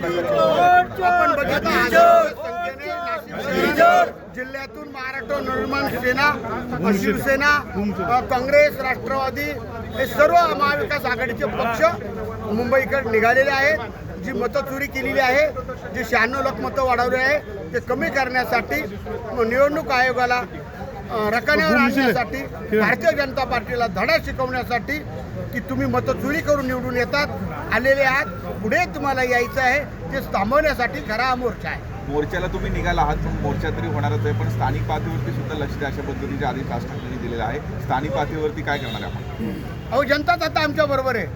आपण बघितलं जिल्ह्यातून महाराष्ट्र निर्माण सेना शिवसेना काँग्रेस राष्ट्रवादी हे सर्व महाविकास आघाडीचे पक्ष मुंबईकडे निघालेले आहेत. जी मतं चोरी केलेली आहे जी शहाण्णव लाख मतं वाढवली आहे ते कमी करण्यासाठी निवडणूक आयोगाला रकान्यावर आणण्यासाठी भारतीय जनता पार्टीला धडा शिकवण्यासाठी की तुम्ही मतं चोरी करून निवडून येतात आलेले आहात पुढे तुम्हाला यायचं आहे ते थांबवण्यासाठी खरा हा मोर्चा आहे. मोर्चाला तुम्ही निघाला आहात पण मोर्चा तरी होणारच आहे पण स्थानिक पातळीवरती सुद्धा लक्ष द्या अशा पद्धतीचे आदेश राज ठाकरेंनी दिलेला आहे. स्थानिक पातळीवरती काय करणार आहे आपण? अहो जनताच आता आमच्या बरोबर आहे.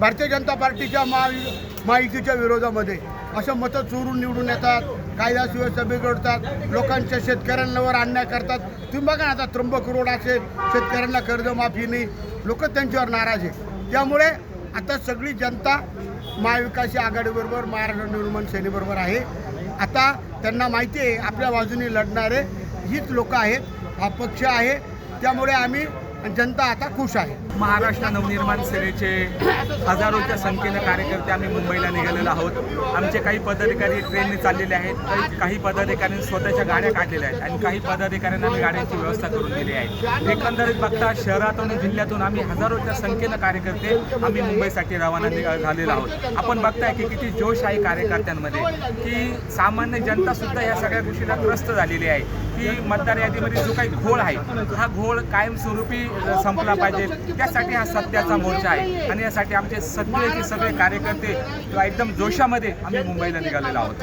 भारतीय जनता पार्टीच्या महा महायुतीच्या विरोधामध्ये असं मतं चोरून निवडून येतात कायदा सभे बिघडतात लोकांच्या शेतकऱ्यांवर अन्याय करतात. तुम्ही बघा आता त्र्यंबक रोड असेल शेतकऱ्यांना कर्जमाफी नाही लोक त्यांच्यावर नाराज आहे त्यामुळे आता सगळी जनता महाविकास आघाडीबरोबर महाराष्ट्र निर्माण सेनेबरोबर आहे. आता त्यांना माहिती आहे आपल्या बाजूने लढणारे हीच लोकं आहेत हा पक्ष आहे. त्यामुळे आम्ही जनता आता खुश आहे. महाराष्ट्र नवनिर्माण सेनेचे हजारोच्या संख्येनं कार्यकर्ते आम्ही मुंबईला निघालेलो आहोत. आमचे काही पदाधिकारी ट्रेनने चाललेले आहेत. काही काही पदाधिकाऱ्यांनी स्वतःच्या गाड्या काढलेल्या आहेत आणि काही पदाधिकाऱ्यांना आम्ही गाड्यांची व्यवस्था करून दिली आहे. एकंदरीत बघता शहरातून आणि जिल्ह्यातून आम्ही हजारोच्या संख्येनं कार्यकर्ते आम्ही मुंबईसाठी रवाना झालेलो आहोत. आपण बघताय की किती जोश आहे कार्यकर्त्यांमध्ये की सामान्य जनता सुद्धा या सगळ्या गोष्टीला त्रस्त झालेली आहे की मतदार यादीमध्ये जो काही घोळ आहे हा घोळ कायमस्वरूपी संपला पाहिजे. त्यासाठी हा सत्याचा मोर्चा आहे. आणि यासाठी आमचे सगळे सगळे कार्यकर्ते एकदम जोशामध्ये आम्ही मुंबईला निघालेलो आहोत.